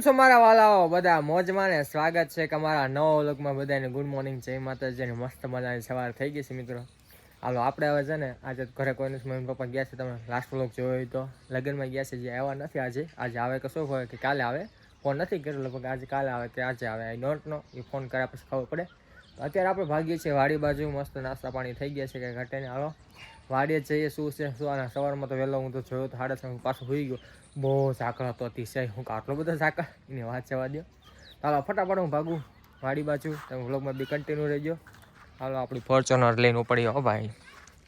છો મારા વાલાઓ? બધા મોજમાં ને સ્વાગત છે કે અમારા નવા લોકમાં બધાને. ગુડ મોર્નિંગ જય માતાજી. અને મસ્ત મજાની સવાર થઈ ગઈ છે મિત્રો. હાલો, આપણે હવે છે ને આજે ઘરે કોઈ મમ્મી પપ્પા ગયા છે તમે લાસ્ટ વ્લોગ જોયો હોય તો. લગ્નમાં ગયા છે જે આવ્યા નથી આજે. આજે આવે કે શું હોય કે કાલે આવે? ફોન નથી કર્યો, લગભગ આજે કાલે આવે કે આજે આવે. આઈ નોટ નો એ ફોન કર્યા પછી ખબર પડે. અત્યારે આપણે ભાગીએ છીએ વાડી બાજુ. મસ્ત નાસ્તા પાણી થઈ ગયા છે કે ઘટે ને હાલો. વાડીએ જઈએ, શું છે, શું અને સવારમાં તો વહેલો હું તો જોયો તો સાડા હું પાછો હોઈ ગયો. બહુ ઝાકળ હતો અતિશય, હું આટલો બધો ઝાકળ. એની વાત જવા દો હાલો ફટાફટ હું ભાગું વાડી બાજુ. તમે વ્લોગમાં બી કન્ટિન્યુ રહેજો. હાલો, આપણી ફોર્ચ્યુનર લઈને ઉપડી હો ભાઈ.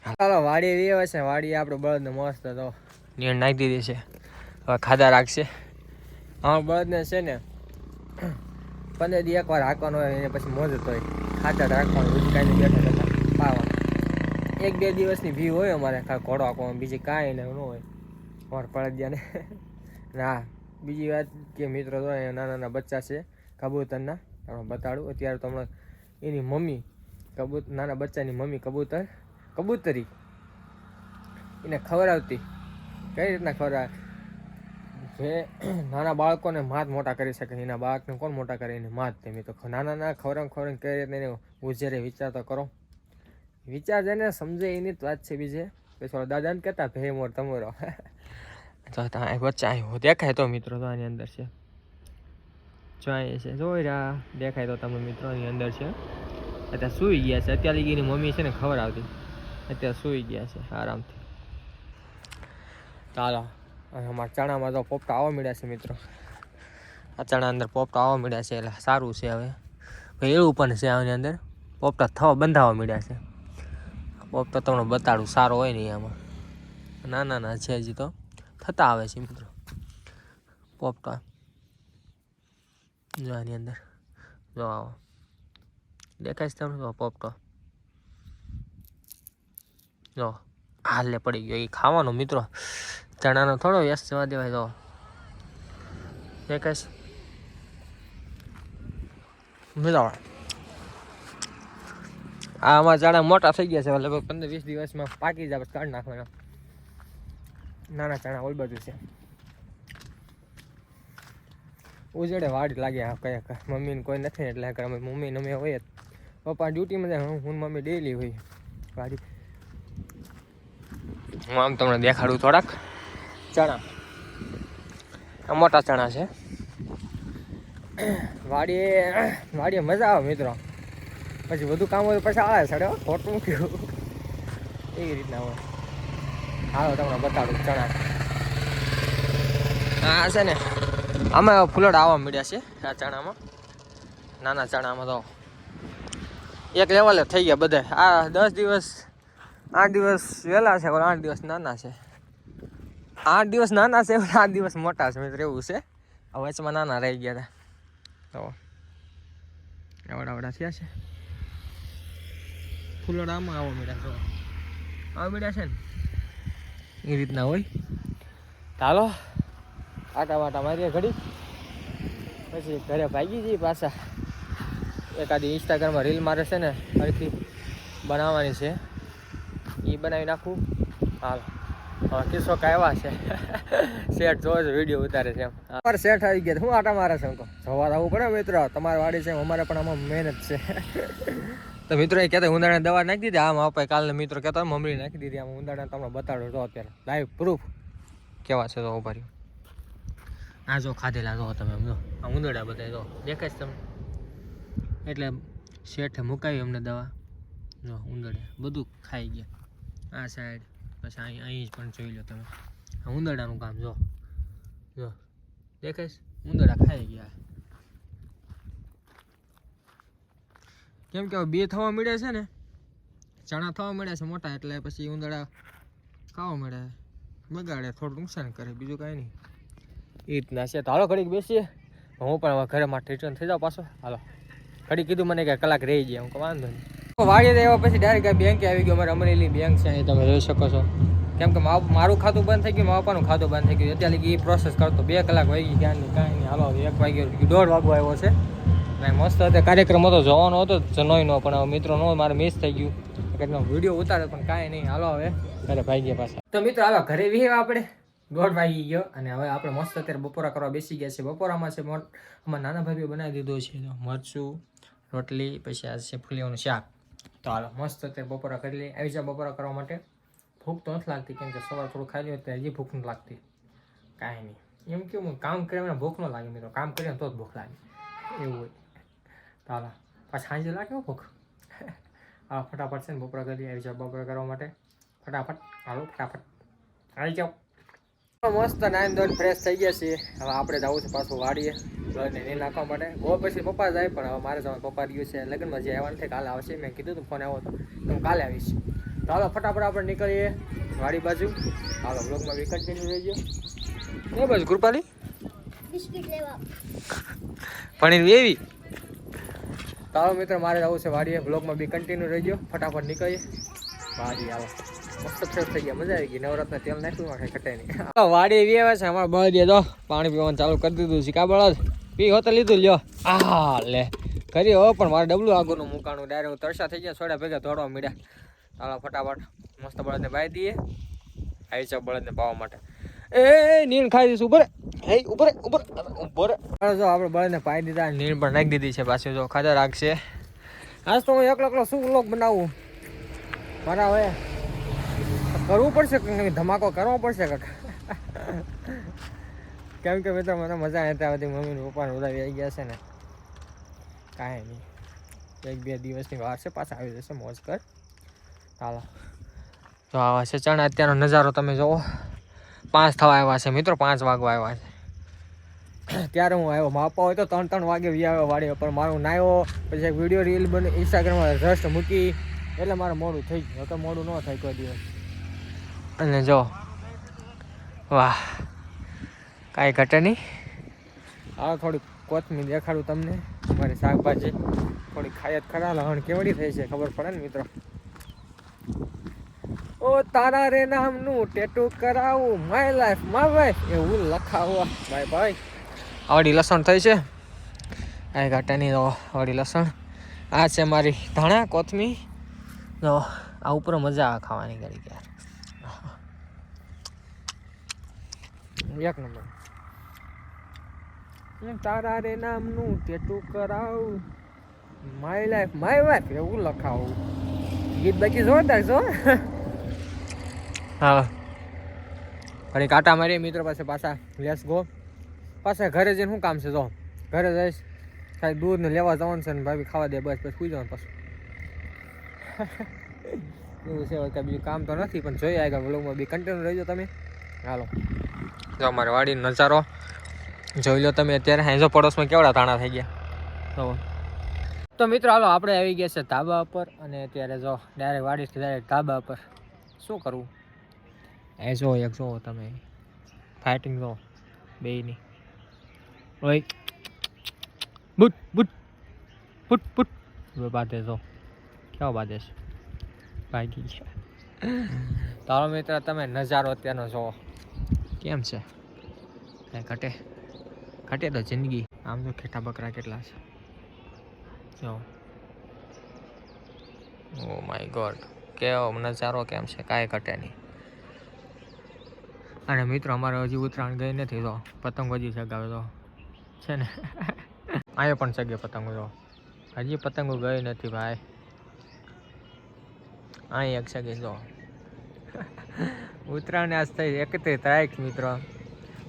હાલો વાડી એવી છે, વાડી આપણે બળદને મસ્ત હતો નીણ નાખી દીધી છે. હવે ખાધા રાખશે. હા, બળદને છે ને, પંદર દી એકવાર હાંકવાનો હોય એને પછી મોજ હોય. ખાધા રાખવાનું કાંઈ બેઠા એક બે દિવસની ભી હોય અમારે. ખાલી ઘોડો આપવામાં બીજી કાંઈ ને હોય. અમારે પડે ને, બીજી વાત કે મિત્રો તો નાના નાના બચ્ચા છે, કબૂતરના. તમને બતાડું. અત્યારે તો હમણાં એની મમ્મી કબૂત, નાના બચ્ચાની મમ્મી કબૂતર, કબૂતરી. એને ખવડાવતી કઈ રીતના ખવડાવે જે નાના બાળકોને માત મોટા કરી શકે. એના બાળકને કોણ મોટા કરે? એને માત. તેમ તો નાના નાના ખવડાવ ખવડાવીને કઈ રીતે એને ઉજેરે વિચાર તો કરો. વિચાર જેને સમજે એની જ વાત છે બીજે. પછી ઓલા દાદાને કહેતા, ભે મોર તમારો. તો વચ્ચે આવ્યો દેખાય તો મિત્રો તો આની અંદર છે. જો અહીંયા છે, જોઈ રહ્યા, દેખાય તો તમે મિત્રો આની અંદર છે. અત્યારે સૂઈ ગયા છે. અત્યારે એની મમ્મી છે ને ખબર આવતી. અત્યારે સૂઈ ગયા છે, આરામથી. ચાલો અમારા ચણામાં તો પોપટા આવવા મળ્યા છે મિત્રો. આ ચણા અંદર પોપટા આવવા મળ્યા છે, એટલે સારું છે હવે. એવું પણ છે આની અંદર. પોપટા થવા બંધાવા મળ્યા છે. પોપટા તમને બતાડું, સારો હોય નહીં આમાં. નાના ના છે હજી તો. થતા આવે છે મિત્રો. પોપટા જો આની અંદર. જો આવો. દેખાય છે તમને પોપટો જો. હાલે પડી ગયો. એ ખાવાનો મિત્રો. ચણાનો થોડો વ્યસ્ત જવા દેવાય તો દેખાય છે? મિત્રો આ અમારા ચણા મોટા થઈ ગયા છે લગભગ પંદર વીસ દિવસમાં પાકી જાય કાઢી નાખવાના. નાના ચણા ઓલ બધું છે. ઉજડે વાડ લાગે, આ કયા મમ્મીને કોઈ નથી, એટલે અમે મમ્મી અમે હોય પપ્પા ડ્યુટીમાં જાય, હું મમ્મી ડેલી હોય વાડી. હું આમ તમને દેખાડું થોડાક. ચણા આ મોટા ચણા છે. વાડીએ વાડીએ મજા આવે મિત્રો. પછી વધુ કામ હોય પછી આવે સડે ખોટું કયું એવી રીતના હોય. હાલો, તમને બતાડું ચણા. હા છે ને આમાં ફૂલડ આવવા મળ્યા છે આ ચણામાં. નાના ચણામાં તો એક લેવલે થઈ ગયા બધા. આ દસ દિવસ, આઠ દિવસ વહેલા છે આઠ દિવસ નાના છે. આઠ દિવસ નાના છે આઠ દિવસ મોટા છે, મિત્ર, એવું છે. વચમાં નાના રહી ગયા હતા. તો આવડા થયા છે. ફૂલડ આમાં આવવા મળ્યા છે. આવવા મળ્યા છે ને? એ રીતના હોય. ચાલો, આટા વાટા મારીએ ઘડી. પછી ઘરે ભાગી જઈએ પાછા. એકાદી ઇન્સ્ટાગ્રામમાં રીલ મારે છે ને, ફરીથી બનાવવાની છે. એ બનાવી નાખું. હાલ. હવે કિસ્સો આવ્યા છે. શેઠ જો વીડિયો ઉતારે છે એમ. અમારે શેઠ આવી ગયા હું આટા મારે છે જોવા આવવું પડે મિત્રો. તમારી વાડી છે અમારે પણ આમાં મહેનત છે. તો મિત્રો એ કહેતા ઉંદાડા દવા નાખી દીધી. આમ આપણે કાલને મિત્રો કહેતા મમરી નાખી દીધી. આમ ઉંદાડા તમને બતાડો તો અત્યારે. લાઈવ પ્રૂફ કેવા છે તો ઊભા આ જો ખાધેલા જો તમે જો. આ ઉંદરડા બધા જો. દેખાય તમને? એટલે શેઠે મુકાવી અમને દવા. જો ઉંદરડા બધું ખાઈ ગયા. આ સાઈડ પછી અહીં અહીં જ પણ જોઈ લો તમે. આ ઉંદરડાનું કામ જો. જો. દેખાય ઉંદરડા ખાઈ ગયા. કેમ કે બે થવા મળ્યા છે ને ચણા થવા મળ્યા છે મોટા એટલે પછી ઉંદરડા ખાવા મળ્યા બગાડે થોડું નુકસાન કરે બીજું કાંઈ નહીં. એ રીતના છે. તો હાલો ઘડીક બેસીએ. હું પણ હવે ઘરે માટે રિટર્ન થઈ જાઉં પાછો. હાલો. ઘડી કીધું મને કે કલાક રહી જાય હું કહું વાંધો નહીં. વાડીએ એવા પછી ડાયરેક્ટ બેંકે આવી ગયો અમારે અમરેલી બેંક છે અહીં તમે જોઈ શકો છો. કેમ કે મારું ખાતું બંધ થઈ ગયું મારા પપ્પાનું ખાતું બંધ થઈ ગયું. અત્યારે એ પ્રોસેસ કરતો બે કલાક વાગી ગયા નહીં કાંઈ નહીં. હાલો એક વાગ્યો દોઢ વાગવા આવ્યો છે. અને મસ્ત હતો. કાર્યક્રમ હતો, જવાનો હતો જનોયનો પણ મિત્રો નો મારે મિસ થઈ ગયું. એટલે વીડિયો ઉતારે પણ કાંઈ નહીં. હાલો હવે, ઘરે ભાઈ ગયા પાછા. તો મિત્રો હાલો ઘરે વિહેવા આપણે. દોઢ વાગી ગયો. અને હવે આપણે મસ્ત અત્યારે બપોરા કરવા બેસી ગયા છે બપોરામાં છે અમારા નાના ભાભીએ બનાવી દીધો છે મરચું, રોટલી, પછી આ છે ફૂલિયાનું શાક. તો હાલો, મસ્ત અત્યારે બપોરા કરી લઈએ. આવી જાય બપોરા કરવા માટે. ભૂખ તો નથી લાગતી, કેમ કે સવારે થોડું ખાઈ લઈએ હજી ભૂખ નથી લાગતી. કાંઈ નહીં. એમ કેવું, કામ કરીને ભૂખ ન લાગે, મિત્રો. કામ કરીએ ને તો જ ભૂખ લાગે. એવું હોય. હાલો પાછા સાંજે લાગ્યો ભૂખ. હા ફટાફટ છે ને બપોરા કરી આવી જાઓ બપોરા કરવા માટે. ફટાફટ હાલો ફટાફટ. આવી જાઓ. મસ્ત નાઈન ધોઈને ફ્રેશ થઈ ગયા છીએ. હવે આપણે જવું છે પાછું વાડીએ. ઘરને નહીં નાખવા માટે. બહુ પછી પપ્પા જાય પણ હવે મારે જવાનું પપ્પા રહ્યું છે. લગ્નમાં જે આવવાનું છે કાલે આવશે. મેં કીધું તું ફોન આવ્યો હતો તો હું કાલે આવીશ. તો હાલો ફટાફટ આપણે નીકળીએ વાડી બાજુ. હાલો બ્લોગમાં વિકટ કન્ટિન્યુ રહી ગયો એ બસ કૃપાલી પણ લેવા એવી તારો મિત્ર, મારે જવું છે વાડીએ. બ્લોગમાં બી કન્ટિન્યુ રહીજો. ફટાફટ નીકળીએ. વાડી આવો. મસ્ત ફ્રેશ થઈ ગયા. મજા આવી ગઈ. નવરાત્રના તેલ નાખ્યું મારે કઈ નહીં. વાડી એવી આવે છે, અમારા બળદીએ તો પાણી પીવાનું ચાલુ કરી દીધું છે. કા બળદ? પી, હોતે લીધું લ્યો. આ લે. કરી હો, પણ મારે ડબલું આગળનું મુકાણું. ડાયરેક્ટ હું તરસા થઈ ગયા છોડ્યા ભેગા દોડવા મીડ્યા. ચાલો, ફટાફટ. મસ્ત બળદને બાઈ દઈએ. આવી છે બળદને પાવા માટે. એ નીણ ખાઈ દઈશું ઉપર હે ઉપર ઉપર જો આપણે બળને પાઈ દીધા, નીણ પણ નાખી દીધી છે પાછું જો, ખાધા રાખશે. આજ તો હું એકલો શું વ્લોગ બનાવું? મારા હવે કરવું પડશે ધમાકો કરવો પડશે કંઈક કેમ કે મિત્રો મને મજા નથી આવતી મમ્મી પપ્પા બધા આવી ગયા છે ને. કાંઈ નહીં. એક બે દિવસની વાર છે, પાછા આવી જશે મોજ કર. ચાલો તો આવા છે ચણા, અત્યારનો નજારો તમે જુઓ પાંચ થવા આવ્યા છે મિત્રો પાંચ વાગવા આવ્યા છે. ત્યારે હું આવ્યો માપા હોય તો ત્રણ ત્રણ વાગે વી આવ્યો વાડી પર મારું નાયો પછી એક વીડિયો રીલ બની ઇન્સ્ટાગ્રામમાં રસ્ટ મૂકી એટલે મારે મોડું થઈ ગયું તો મોડું ન થાય કોઈ દિવસ. અને જો વાહ કાંઈ ઘટે નહીં. આ થોડીક કોથમીર દેખાડું તમને મારી શાકભાજી થોડી ખાયત ખરા લહણ કેવડી થઈ છે ખબર પડે ને મિત્રો? ઓ તારા રે નામનું ટેટુ કરાવું. માય લાઈફ માય વાઈફ એવું લખાવો. ભાઈ ભાઈ આવડી લસણ થઈ છે? આ ઘાટાની જો આવડી લસણ. આ છે મારી ધાણા કોથમી. જો આ ઉપર મજા આવે ખાવાની ઘડી યાર એક નંબર. તારા રે નામનું ટેટુ કરાવું. માય લાઈફ માય વાઈફ એવું લખાવું. ગીત બાકી જોરદાર છો હા. ઘણી કાંટા મારીએ, મિત્રો પાસે પાછા લેસ ગો. પાછા ઘરે જઈને શું કામ છે જો ઘરે જઈશ. ખાલી દૂધ ને લેવા જવાનું છે ને ભાભી ખાવા દે બસ પછી સુઈ જવાનું પાછું. એવું છે કાંઈ બીજું કામ તો નથી, પણ જોઈએ આગળ વ્લોગમાં. બી કન્ટિન્યુ રહેજો તમે. હાલો. જો અમારે વાડીનો નજારો. જોઈ લો તમે અત્યારે હાંજો પડોશમાં કેવડા તાણા થઈ ગયા. તો તો મિત્રો, હાલો, આપણે આવી ગયા છે ધાબા ઉપર. અને અત્યારે જો ડાયરેક્ટ વાડી ડાયરેક્ટ ધાબા ઉપર. શું કરવું? એ જો એક જો તમે. ફાઇટિંગ જો. બેયની. ઓય. બુટ બુટ. બુટ બુટ. હવે બાંધે જો. કેવો બાદે છે? ભાગી ગયા. તારો મિત્ર તમે નજારો અત્યારનો જોવો. કેમ છે? ઘટે. ઘટે તો જિંદગી. આમ તો ખેટા બકરા કેટલા છે. જો. Oh my God. કેવો નજારો કેમ છે? કાંઈ ઘટે નહીં. અને મિત્રો, અમારે હજી ઉત્તરાયણ ગઈ નથી તો પતંગ હજી ચગાવે તો. છે ને? અહીંયા પણ ચગે પતંગો તો. હજી પતંગો ગઈ નથી ભાઈ. અહીં એક સગી જો. ઉત્તરાયણ આજ થઈ એકત્રીસ તારીખ મિત્રો.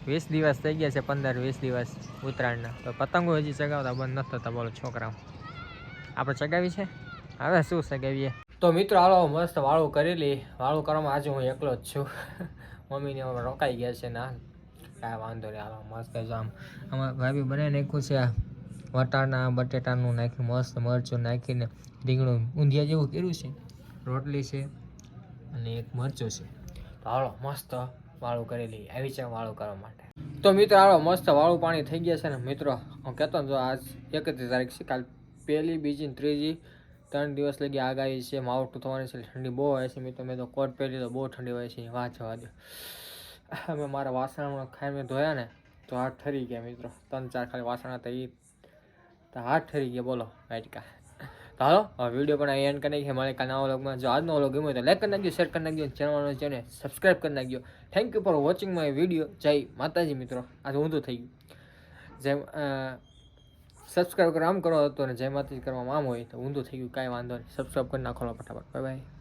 વીસ દિવસ થઈ ગયા છે, પંદર વીસ દિવસ ઉત્તરાયણના. તો પતંગો હજી ચગાવતા બંધ નથી થતા બોલો છોકરાઓ. આપણે ચગાવી છે? હવે શું ચગાવીએ તો મિત્રો, હાલો, મસ્ત વાળું કરી લી. વાળું કરવામાં આજે હું એકલો જ છું. મમ્મીને હવે રોકાઈ ગયા છે ના કાંઈ વાંધો નહીં, હાલો, મસ્ત આમ. આમાં ભાભી બને નાખ્યું છે વટાણા, બટેટાનું નાખ્યું, મસ્ત મરચું નાખીને રીંગણું ઊંધિયા જેવું કર્યું છે. રોટલી છે અને એક મરચું છે. તો હાલો, મસ્ત વાળું કરી લઈએ. આવી છે વાળું કરવા માટે. તો મિત્રો, હાલો, મસ્ત વાળું પાણી થઈ ગયા છે ને મિત્રો. હું કહેતો ને જો આજ એકત્રીસ તારીખ છે, કાલ પહેલી, બીજી ત્રીજી ત્રણ દિવસ લગી આગાહી છે માવઠું થવાની છે, ઠંડી બહુ હોય છે મિત્રો. મેં તો કોટ પહેરી તો બહુ ઠંડી હોય છે વાત જવા દો. અમે મારા વાસણ ખાઈને ધોયા ને, તો હાથ ઠરી ગયા મિત્રો. ત્રણ ચાર ખાલી વાસણ હતા એ તો હાથ ઠરી ગયા, બોલો મેટકા તો હાલો વીડિયો પણ અહીં એન્ડ કરી નાખીએ. મારે કાલ નવા વ્લોગમાં જો આજનો વ્લોગ ગમ્યો તો લાઈક કરી નાખજો શેર કરી નાખજો ચેનલ ને સબસ્ક્રાઈબ કરી નાખજો. Thank you for watching my video જય માતાજી મિત્રો. આજે ઊંધું થઈ ગયું. જેમ સબસ્ક્રાઈબ કરો, આમ કરો હતો ને જેમાંથી કરવામાં આમ હોય, તો ઊંધું થઈ ગયું, કાંઈ વાંધો નહીં. સબસ્ક્રાઈબ કરી નાખો ફટાફટ. Bye bye